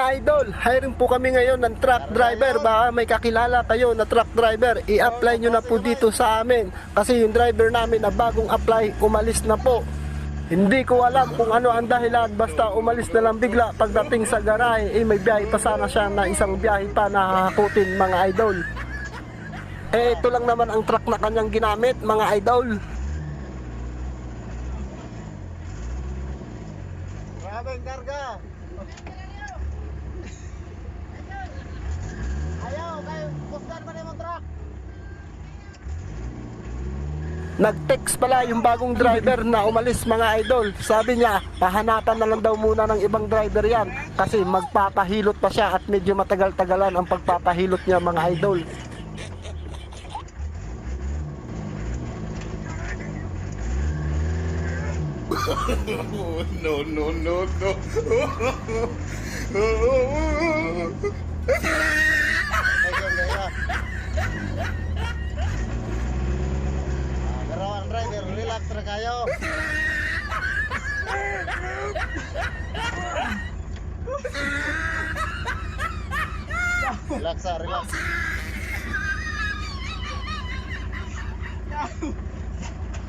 Idol, hiring po kami ngayon ng truck driver. Baka may kakilala kayo na truck driver, i-apply nyo na po dito sa amin. Kasi yung driver namin na bagong apply, umalis na po. Hindi ko alam kung ano ang dahilan, basta umalis na lang bigla pagdating sa garahe, eh may biyahe pa sana siya na isang biyahe pa na hakutin mga idol. Eh ito lang naman ang truck na kanyang ginamit mga idol. Grabing karga. Ayaw, kayo, kusgan pa naman truck. Nag-text pala yung bagong driver na umalis mga idol. Sabi niya, pahanapan na lang daw muna ng ibang driver yan kasi magpapahilot pa siya at medyo matagal-tagalan ang pagpapahilot niya mga idol. no, no, no, no. na kayo. Relax ah, relax.